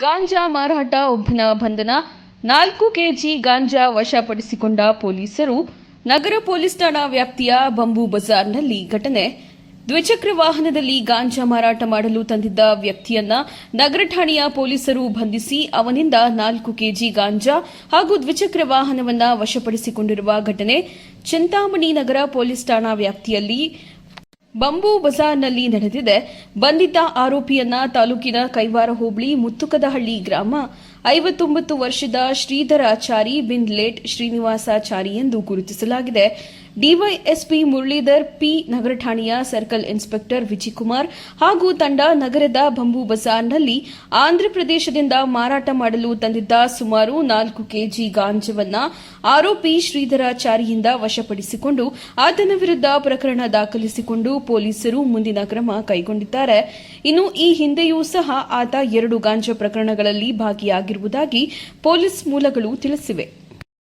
ಗಾಂಜಾ ಮಾರಾಟ ಒಬ್ಬನ ಬಂಧನ. ನಾಲ್ಕು ಕೆಜಿ ಗಾಂಜಾ ವಶಪಡಿಸಿಕೊಂಡ ಪೊಲೀಸರು ನಗರ ಪೊಲೀಸ್ ಠಾಣಾ ವ್ಯಾಪ್ತಿಯ ಬಂಬೂ ಬಜಾರ್ನಲ್ಲಿ ಘಟನೆ. ದ್ವಿಚಕ್ರ ವಾಹನದಲ್ಲಿ ಗಾಂಜಾ ಮಾರಾಟ ಮಾಡಲು ತಂದಿದ್ದ ವ್ಯಕ್ತಿಯನ್ನ ನಗರ ಠಾಣೆಯ ಪೊಲೀಸರು ಬಂಧಿಸಿ ಅವನಿಂದ ನಾಲ್ಕು ಕೆಜಿ ಗಾಂಜಾ ಹಾಗೂ ದ್ವಿಚಕ್ರ ವಾಹನವನ್ನ ವಶಪಡಿಸಿಕೊಂಡಿರುವ ಘಟನೆ. ಚಿಂತಾಮಣಿ ನಗರ ಪೊಲೀಸ್ ಠಾಣಾ ವ್ಯಾಪ್ತಿಯಲ್ಲಿ ಬಂಬೂ ಬಜಾರ್ನಲ್ಲಿ ನಡೆದಿದೆ. ಬಂಧಿತ ಆರೋಪಿಯನ್ನ ತಾಲೂಕಿನ ಕೈವಾರ ಹೋಬಳಿ ಮುತ್ತುಕದಹಳ್ಳಿ ಗ್ರಾಮ ಐವತ್ತೊಂಬತ್ತು ವರ್ಷದ ಶ್ರೀಧರಾಚಾರಿ ಬಿನ್ ಲೇಟ್ ಶ್ರೀನಿವಾಸಾಚಾರಿ ಎಂದು ಗುರುತಿಸಲಾಗಿದೆ. ಡಿವೈಎಸ್ಪಿ ಮುರಳೀಧರ್ ಪಿ ನಗರ ಠಾಣೆಯ ಸರ್ಕಲ್ ಇನ್ಸ್ಪೆಕ್ಟರ್ ವಿಜಯಕುಮಾರ್ ಹಾಗೂ ತಂಡ ನಗರದ ಬಂಬೂ ಬಜಾರ್ನಲ್ಲಿ ಆಂಧ್ರಪ್ರದೇಶದಿಂದ ಮಾರಾಟ ಮಾಡಲು ತಂದಿದ್ದ ಸುಮಾರು ನಾಲ್ಕು ಕೆಜಿ ಗಾಂಜವನ್ನ ಆರೋಪಿ ಶ್ರೀಧರಾಚಾರಿಯಿಂದ ವಶಪಡಿಸಿಕೊಂಡು, ಆತನ ವಿರುದ್ಧ ಪ್ರಕರಣ ದಾಖಲಿಸಿಕೊಂಡು ಪೊಲೀಸರು ಮುಂದಿನ ಕ್ರಮ ಕೈಗೊಂಡಿದ್ದಾರೆ. ಇನ್ನು ಈ ಹಿಂದೆಯೂ ಸಹ ಆತ ಎರಡು ಗಾಂಜಾ ಪ್ರಕರಣಗಳಲ್ಲಿ ಭಾಗಿಯಾಗಿರುವುದಾಗಿ ಪೊಲೀಸ್ ಮೂಲಗಳು ತಿಳಿಸಿವೆ.